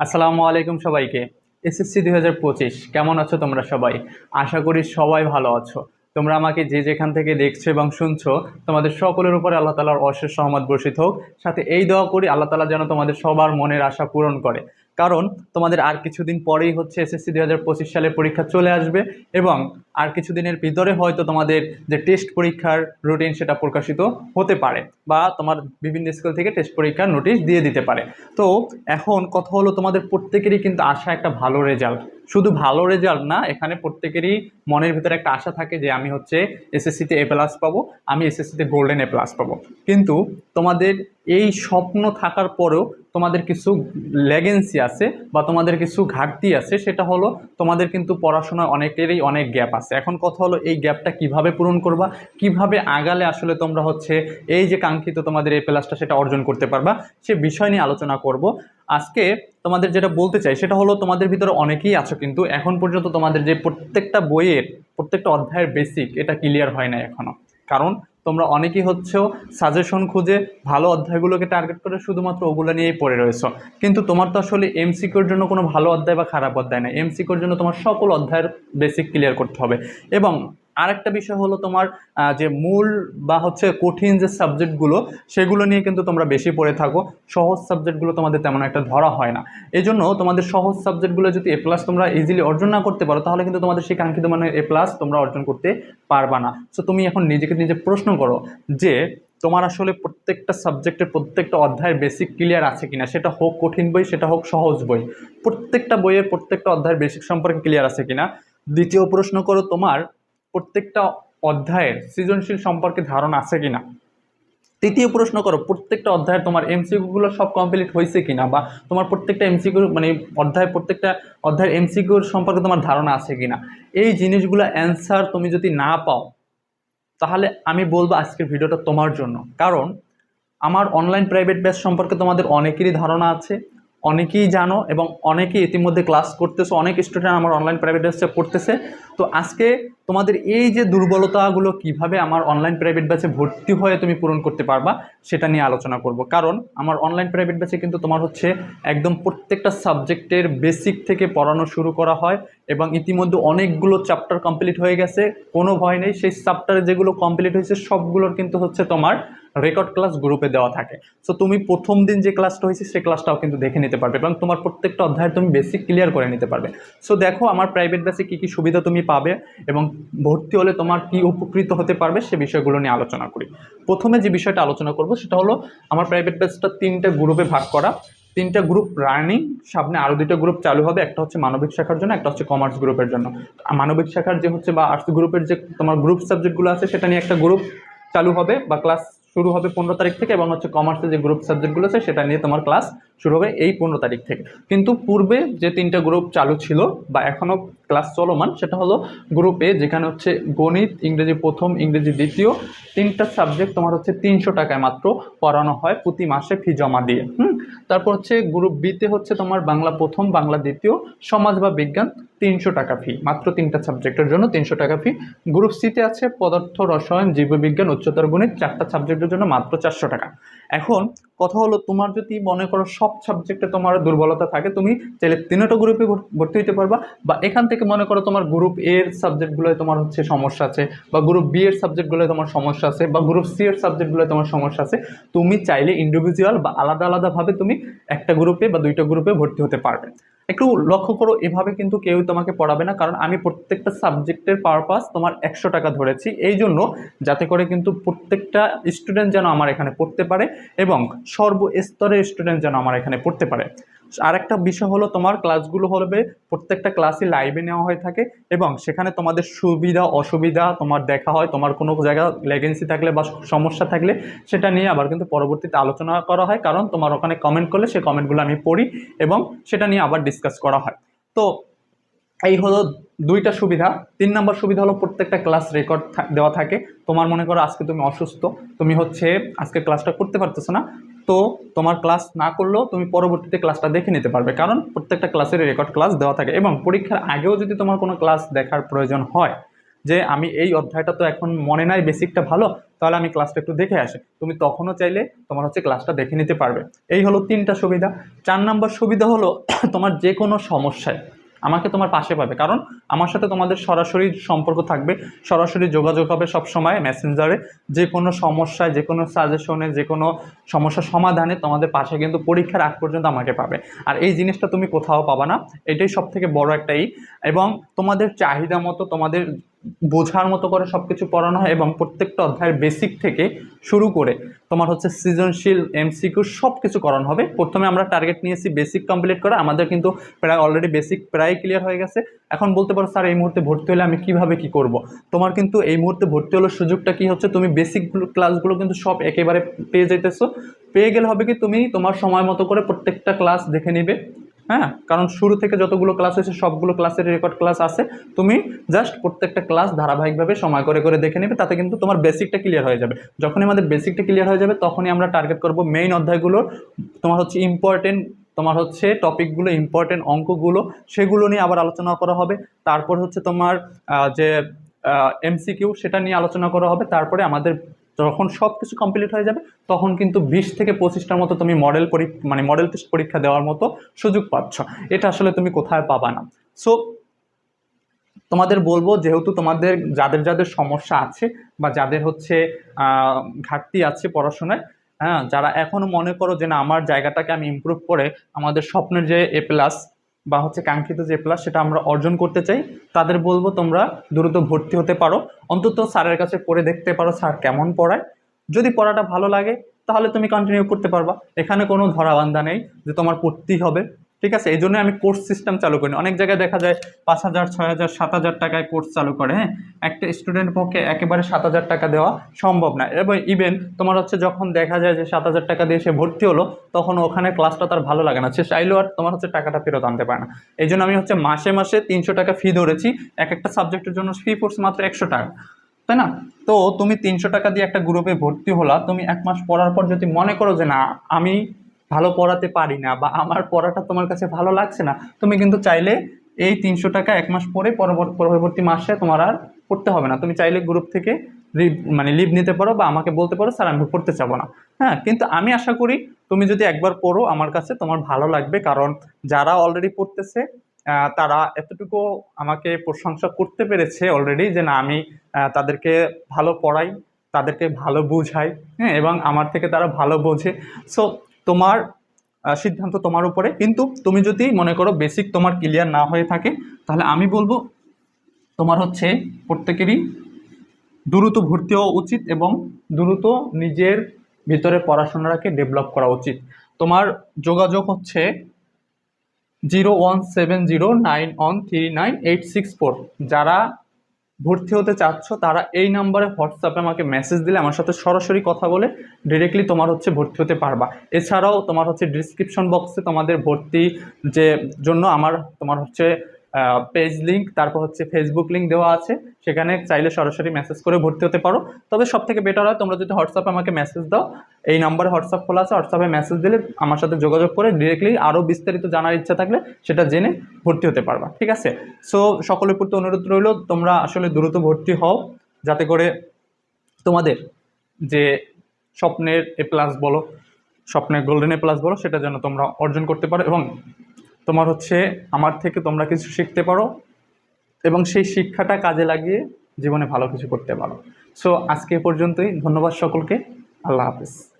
আসসালামু আলাইকুম সবাইকে। এসএসসি দুই হাজার পঁচিশ, কেমন আছো তোমরা সবাই? আশা করি সবাই ভালো আছো। তোমরা আমাকে যে যেখান থেকে দেখছ এবং শুনছো, তোমাদের সকলের উপরে আল্লাহ তালার অশেষ সহমত বর্ষিত হোক। সাথে এই দোয়া করি, আল্লাহ তালা যেন তোমাদের সবার মনের আশা পূরণ করে। কারণ তোমাদের আর কিছুদিন পরেই হচ্ছে এসএসসি দুই হাজার পঁচিশ সালের পরীক্ষা চলে আসবে এবং আর কিছুদিনের ভিতরে হয়তো তোমাদের যে টেস্ট পরীক্ষার রুটিন সেটা প্রকাশিত হতে পারে বা তোমার বিভিন্ন স্কুল থেকে টেস্ট পরীক্ষার নোটিশ দিয়ে দিতে পারে। তো এখন কথা হলো তোমাদের প্রত্যেকেরই কিন্তু আশা একটা ভালো রেজাল্ট শুধু ভালো রেজাল্ট না, এখানে প্রত্যেকেরই মনের ভিতরে একটা আশা থাকে যে আমি হচ্ছে এসএসসিতে এ প্লাস পাবো, আমি এসএসসিতে গোল্ডেন এ প্লাস পাবো। কিন্তু তোমাদের এই স্বপ্ন থাকার পরেও তোমাদের কিছু লেগেন্সি আছে বা তোমাদের কিছু ঘাটতি আছে, সেটা হলো তোমাদের কিন্তু পড়াশোনায় অনেকেরই অনেক গ্যাপ আছে। এখন কথা হলো এই গ্যাপটা কীভাবে পূরণ করবা? কীভাবে আগালে আসলে তোমরা হচ্ছে এই যে কাঙ্ক্ষিত তোমাদের এই প্লাসটা সেটা অর্জন করতে পারবা? সে বিষয় নিয়ে আলোচনা করব। আজকে তোমাদের যেটা বলতে চাই, সেটা হলো তোমাদের ভিতরে অনেকেই আছো কিন্তু এখন পর্যন্ত তোমাদের যে প্রত্যেকটা বইয়ের, প্রত্যেকটা অধ্যায়ের বেসিক এটা ক্লিয়ার হয় না এখনও কারণ তোমরা অনেকেই হচ্ছেও সাজেশন খুঁজে ভালো অধ্যায়গুলোকে টার্গেট করে শুধুমাত্র ওগুলো নিয়েই পড়ে রয়েছো। কিন্তু তোমার তো আসলে এমসিকিউর জন্য কোনো ভালো অধ্যায় বা খারাপ অধ্যায় নেই। এমসিকিউর জন্য তোমার সকল অধ্যায়ের বেসিক ক্লিয়ার করতে হবে। এবং আরেকটা বিষয় হলো তোমার যে মূল বা হচ্ছে কঠিন যে সাবজেক্টগুলো সেগুলো নিয়ে কিন্তু তোমরা বেশি পড়ে থাকো। সহজ সাবজেক্টগুলো তোমাদের তেমন একটা ধরা হয় না। এই জন্য তোমাদের সহজ সাবজেক্টগুলো যদি এ প্লাস তোমরা ইজিলি অর্জন না করতে পারো, তাহলে কিন্তু তোমাদের সেই কাঙ্ক্ষিত মানে এ প্লাস তোমরা অর্জন করতে পারবা না। সো তুমি এখন নিজেকে নিজে প্রশ্ন করো যে, তোমার আসলে প্রত্যেকটা সাবজেক্টের প্রত্যেকটা অধ্যায়ের বেসিক ক্লিয়ার আছে কিনা? সেটা হোক কঠিন বই, সেটা হোক সহজ বই। প্রত্যেকটা বইয়ের প্রত্যেকটা অধ্যায়ের বেসিক সম্পর্কে ক্লিয়ার আছে কিনা? দ্বিতীয় প্রশ্ন করো তোমার প্রত্যেকটা অধ্যায়ের সৃজনশীল সম্পর্কে ধারণা আছে কিনা? তৃতীয় প্রশ্ন করো, প্রত্যেকটা অধ্যায়ের তোমার এমসিকিউগুলো সব কমপ্লিট হয়েছে কিনা বা তোমার প্রত্যেকটা এমসিকিউ মানে অধ্যায়, প্রত্যেকটা অধ্যায়ের এমসিকিউর সম্পর্কে তোমার ধারণা আছে কিনা? এই জিনিসগুলো অ্যান্সার তুমি যদি না পাও, তাহলে আমি বলব আজকের ভিডিওটা তোমার জন্য। কারণ আমার অনলাইন প্রাইভেট ব্যাচ সম্পর্কে তোমাদের অনেকেরই ধারণা আছে। অনেকেই জানো এবং অনেকেই ইতিমধ্যে ক্লাস করতেছে, অনেক স্টুডেন্ট আমার অনলাইন প্রাইভেট ব্যাচে পড়তেছে। তো আজকে তোমাদের এই যে দুর্বলতাগুলো কীভাবে আমার অনলাইন প্রাইভেট ব্যাচে ভর্তি হয়ে তুমি পূরণ করতে পারবা, সেটা নিয়ে আলোচনা করব। কারণ আমার অনলাইন প্রাইভেট ব্যাচে কিন্তু তোমার হচ্ছে একদম প্রত্যেকটা সাবজেক্টের বেসিক থেকে পড়ানো শুরু করা হয় এবং ইতিমধ্যে অনেকগুলো চ্যাপ্টার কমপ্লিট হয়ে গেছে। কোনো ভয় নেই, সেই চ্যাপ্টারে যেগুলো কমপ্লিট হয়েছে, সবগুলোর কিন্তু হচ্ছে তোমার রেকর্ড ক্লাস গ্রুপে দেওয়া থাকে। সো তুমি প্রথম দিন যে ক্লাসটা হয়েছে সেই ক্লাসটাও কিন্তু দেখে নিতে পারবে এবং তোমার প্রত্যেকটা অধ্যায়ের তুমি বেসিক ক্লিয়ার করে নিতে পারবে। সো দেখো আমার প্রাইভেট ব্যাচে কী কী সুবিধা তুমি পাবে এবং ভর্তি হলে তোমার কি উপকৃত হতে পারবে সে বিষয়গুলো নিয়ে আলোচনা করি। প্রথমে যে বিষয়টা আলোচনা করব, সেটা হলো আমার প্রাইভেট ব্যাচটা তিনটা গ্রুপে ভাগ করা। তিনটা গ্রুপ রানিং সামনে আরও দুটো গ্রুপ চালু হবে, একটা হচ্ছে মানবিক শাখার জন্য, একটা হচ্ছে কমার্স গ্রুপের জন্য। মানবিক শাখার যে হচ্ছে বা আর্টস গ্রুপের যে তোমার গ্রুপ সাবজেক্টগুলো আছে, সেটা নিয়ে একটা গ্রুপ চালু হবে বা ক্লাস শুরু হবে পনেরো তারিখ থেকে এবং হচ্ছে কমার্সের যে গ্রুপ সাবজেক্টগুলো আছে, সেটা নিয়ে তোমার ক্লাস শুরু হবে এই পনেরো তারিখ থেকে। কিন্তু পূর্বে যে তিনটা গ্রুপ চালু ছিল বা এখনও ক্লাস চলমান, সেটা হলো গ্রুপে যেখানে হচ্ছে গণিত, ইংরেজি প্রথম, ইংরেজি দ্বিতীয়, তিনটা সাবজেক্ট তোমার হচ্ছে তিনশো টাকায় মাত্র পড়ানো হয় প্রতি মাসে ফি জমা দিয়ে। হুম? তারপর হচ্ছে গ্রুপ বিতে হচ্ছে তোমার বাংলা প্রথম, বাংলা দ্বিতীয়, সমাজ বা বিজ্ঞান তিনশো টাকা ফি মাত্র তিনটা সাবজেক্টের জন্য তিনশো টাকা ফি গ্রুপ সিতে আছে পদার্থ, রসায়ন, জীববিজ্ঞান, উচ্চতর গণিত, চারটা সাবজেক্টের জন্য মাত্র চারশো টাকা। এখন কথা হলো, তোমার যদি মনে করো সব সাবজেক্টে তোমার দুর্বলতা থাকে, তুমি চাইলে তিনটা গ্রুপে ভর্তি হইতে পারবা। বা এখান থেকে মনে করো তোমার গ্রুপ এ এর সাবজেক্টগুলোয় তোমার হচ্ছে সমস্যা আছে, বা গ্রুপ বি এর সাবজেক্টগুলোয় তোমার সমস্যা আছে, বা গ্রুপ সি এর সাবজেক্টগুলোয় তোমার সমস্যা আছে, তুমি চাইলে ইন্ডিভিজুয়াল বা আলাদা আলাদাভাবে তুমি একটা গ্রুপে বা দুইটা গ্রুপে ভর্তি হতে পারবে। একটু লক্ষ্য করো, এভাবে কিন্তু কেউ তোমাকে পড়াবে না, কারণ আমি প্রত্যেকটা সাবজেক্টের পারপাস তোমার একশো টাকা ধরেছি। এই জন্য যাতে করে কিন্তু প্রত্যেকটা স্টুডেন্ট যেন আমার এখানে পড়তে পারে এবং সর্বস্তরের স্টুডেন্ট যেন আমার এখানে পড়তে পারে। আরেকটা বিষয় হলো তোমার ক্লাসগুলো হবে, প্রত্যেকটা ক্লাসই লাইভে নেওয়া হয়ে থাকে এবং সেখানে তোমাদের সুবিধা, অসুবিধা তোমার দেখা হয়, তোমার কোনো জায়গা লেগেন্সি থাকলে বা সমস্যা থাকলে সেটা নিয়ে আবার কিন্তু পরবর্তীতে আলোচনা করা হয়। কারণ তোমার ওখানে কমেন্ট করলে সেই কমেন্টগুলো আমি পড়ি এবং সেটা নিয়ে আবার ডিসকাস করা হয়। তো এই হলো দুইটা সুবিধা। তিন নম্বর সুবিধা হলো প্রত্যেকটা ক্লাস রেকর্ড দেওয়া থাকে। তোমার মনে করো আজকে তুমি অসুস্থ, তুমি হচ্ছে আজকে ক্লাসটা করতে পারতেছো না তো তোমার ক্লাস না করলেও তুমি পরবর্তীতে ক্লাসটা দেখে নিতে পারবে। কারণ প্রত্যেকটা ক্লাসের রেকর্ড ক্লাস দেওয়া থাকে এবং পরীক্ষার আগেও যদি তোমার কোনো ক্লাস দেখার প্রয়োজন হয়, যে আমি এই অধ্যায়টা তো এখন মনে নাই বেসিকটা ভালো, তাহলে আমি ক্লাসটা একটু দেখে আসি। তুমি তখনও চাইলে তোমার হচ্ছে ক্লাসটা দেখে নিতে পারবে। এই হলো তিনটা সুবিধা। চার নাম্বার সুবিধা হলো তোমার যে কোনো সমস্যায় আমাকে তোমার পাশে পাবে। কারণ আমার সাথে তোমাদের সরাসরি সম্পর্ক থাকবে, সরাসরি যোগাযোগ হবে সবসময় মেসেঞ্জারে যে কোনো সমস্যায়, যে কোনো সাজেশনে যে কোনো সমস্যা সমাধানে তোমাদের পাশে কিন্তু পরীক্ষার আগ পর্যন্ত আমাকে পাবে। আর এই জিনিসটা তুমি কোথাও পাবা না, এটাই সব থেকে বড় একটা ই। এবং তোমাদের চাহিদা মতো তোমাদের বোঝার মতো করে সব কিছু পড়ানো হয় এবং প্রত্যেকটা অধ্যায়ের বেসিক থেকে শুরু করে তোমার হচ্ছে সৃজনশীল এমসিকিউ সব কিছু করানো হবে। প্রথমে আমরা টার্গেট নিয়েছি বেসিক কমপ্লিট করা। আমাদের কিন্তু প্রায় অলরেডি বেসিক প্রায় ক্লিয়ার হয়ে গেছে। এখন বলতে পারো, স্যার, এই মুহূর্তে ভর্তি হলে আমি কীভাবে কি করব? তোমার কিন্তু এই মুহূর্তে ভর্তি হলো সুযোগটা কি হচ্ছে? তুমি বেসিক ক্লাসগুলো কিন্তু সব একেবারে পেয়ে যাইতেছো। পেয়ে গেলে হবে কি? তুমি তোমার সময় মতো করে প্রত্যেকটা ক্লাস দেখে নিবে। হ্যাঁ? কারণ শুরু থেকে যতগুলো ক্লাস হয়েছে, সবগুলো ক্লাসের রেকর্ড ক্লাস আছে। তুমি জাস্ট প্রত্যেকটা ক্লাস ধারাবাহিকভাবে সময় করে করে দেখে নেবে, তাতে কিন্তু তোমার বেসিকটা ক্লিয়ার হয়ে যাবে। যখনই আমাদের বেসিকটা ক্লিয়ার হয়ে যাবে, তখনই আমরা টার্গেট করব মেইন অধ্যায়গুলোর তোমার হচ্ছে ইম্পর্টেন্ট তোমার হচ্ছে টপিকগুলো ইম্পর্টেন্ট অঙ্কগুলো, সেগুলো নিয়ে আবার আলোচনা করা হবে। তারপর হচ্ছে তোমার যে এমসিকিউ সেটা নিয়ে আলোচনা করা হবে। তারপরে আমাদের যখন সব কিছু কমপ্লিট হয়ে যাবে, তখন কিন্তু বিশ থেকে পঁচিশটার মতো তুমি মডেল মানে মডেল টেস্ট পরীক্ষা দেওয়ার মতো সুযোগ পাচ্ছ। এটা আসলে তুমি কোথায় পাবা না। সো তোমাদের বলব যেহেতু তোমাদের, যাদের যাদের সমস্যা আছে বা যাদের হচ্ছে ঘাটতি আছে পড়াশোনায় হ্যাঁ যারা এখনও মনে করো যে না, আমার জায়গাটাকে আমি ইমপ্রুভ করে আমাদের স্বপ্নের যে এ প্লাস বা হচ্ছে কাঙ্ক্ষিত যে প্লাস সেটা আমরা অর্জন করতে চাই, তাদের বলব তোমরা দ্রুত ভর্তি হতে পারো। অন্তত স্যারের কাছে পড়ে দেখতে পারো স্যার কেমন পড়ায়। যদি পড়াটা ভালো লাগে, তাহলে তুমি কন্টিনিউ করতে পারবা। এখানে কোনো ধরাবান্ধা নেই যে তোমার পড়তেই হবে। ঠিক আছে? এই জন্য আমি কোর্স সিস্টেম চালু করি। অনেক জায়গায় দেখা যায় পাঁচ হাজার, ছয় হাজার, সাত হাজার টাকায় কোর্স চালু করে হ্যাঁ? একটা স্টুডেন্ট পক্ষে একেবারে সাত হাজার টাকা দেওয়া সম্ভব না। এবং ইভেন তোমার হচ্ছে যখন দেখা যায় যে সাত হাজার টাকা দিয়ে সে ভর্তি হলো, তখন ওখানে ক্লাসটা তার ভালো লাগে না। সে চাইলেও আর তোমার হচ্ছে টাকাটা ফেরত আনতে পারে না। এই জন্য আমি হচ্ছে মাসে মাসে তিনশো টাকা ফি ধরেছি। এক একটা সাবজেক্টের জন্য ফি পড়ছে মাত্র একশো টাকা। তাই না? তো তুমি তিনশো টাকা দিয়ে একটা গ্রুপে ভর্তি হলা, তুমি এক মাস পড়ার পর যদি মনে করো যে না, আমি ভালো পড়াতে পারি না বা আমার পড়াটা তোমার কাছে ভালো লাগছে না, তুমি কিন্তু চাইলে এই তিনশো টাকা এক মাস পরে পরবর্তী মাসে তোমার আর পড়তে হবে না। তুমি চাইলে গ্রুপ থেকে মানে লিভ নিতে পারো বা আমাকে বলতে পারো, স্যার, আমি পড়তে চাবো না। হ্যাঁ কিন্তু আমি আশা করি তুমি যদি একবার পড়ো, আমার কাছে তোমার ভালো লাগবে। কারণ যারা অলরেডি পড়তেছে তারা এতটুকু আমাকে প্রশংসা করতে পেরেছে অলরেডি যে, না, আমি তাদেরকে ভালো পড়াই, তাদেরকে ভালো বুঝাই। হ্যাঁ এবং আমার থেকে তারা ভালো বোঝে। সো তোমার সিদ্ধান্ত তোমার উপরে। কিন্তু তুমি যদি মনে করো বেসিক তোমার ক্লিয়ার না হয়ে থাকে, তাহলে আমি বলব তোমার হচ্ছে প্রত্যেকেরই দ্রুত ভর্তি হওয়া উচিত এবং দ্রুত নিজের ভিতরে পড়াশোনাটাকে ডেভেলপ করা উচিত। তোমার যোগাযোগ হচ্ছে zero one seven zero nine one three nine eight six four যারা ভর্তি হতে চাচ্ছ, তারা এই নাম্বারে হোয়াটসঅ্যাপে আমাকে মেসেজ দিলে আমার সাথে সরাসরি কথা বলে ডিরেক্টলি তোমার হচ্ছে ভর্তি হতে পারবা। এছাড়াও তোমার হচ্ছে ডিসক্রিপশন বক্সে তোমাদের ভর্তি যে জন্য আমার, তোমার হচ্ছে পেজ লিঙ্ক তারপর হচ্ছে ফেসবুক লিঙ্ক দেওয়া আছে। সেখানে চাইলে সরাসরি মেসেজ করে ভর্তি হতে পারো। তবে সব থেকে বেটার হয়, তোমরা যদি হোয়াটসঅ্যাপে আমাকে মেসেজ দাও, এই নাম্বারে হোয়াটসঅ্যাপ খোলা আছে হোয়াটসঅ্যাপে মেসেজ দিলে আমার সাথে যোগাযোগ করে ডিরেক্টলি আরও বিস্তারিত জানার ইচ্ছা থাকলে সেটা জেনে ভর্তি হতে পারবা, ঠিক আছে? সো সকলের প্রতি অনুরোধ রইল, তোমরা আসলে দ্রুত ভর্তি হও, যাতে করে তোমাদের যে স্বপ্নের এ প্লাস বলো, স্বপ্নের গোল্ডেন এ প্লাস বলো, সেটা যেন তোমরা অর্জন করতে পারো এবং তোমার হচ্ছে আমার থেকে তোমরা কিছু শিখতে পারো এবং সেই শিক্ষাটা কাজে লাগিয়ে জীবনে ভালো কিছু করতে পারো। সো আজকে পর্যন্তই। ধন্যবাদ সকলকে। আল্লাহ হাফিজ।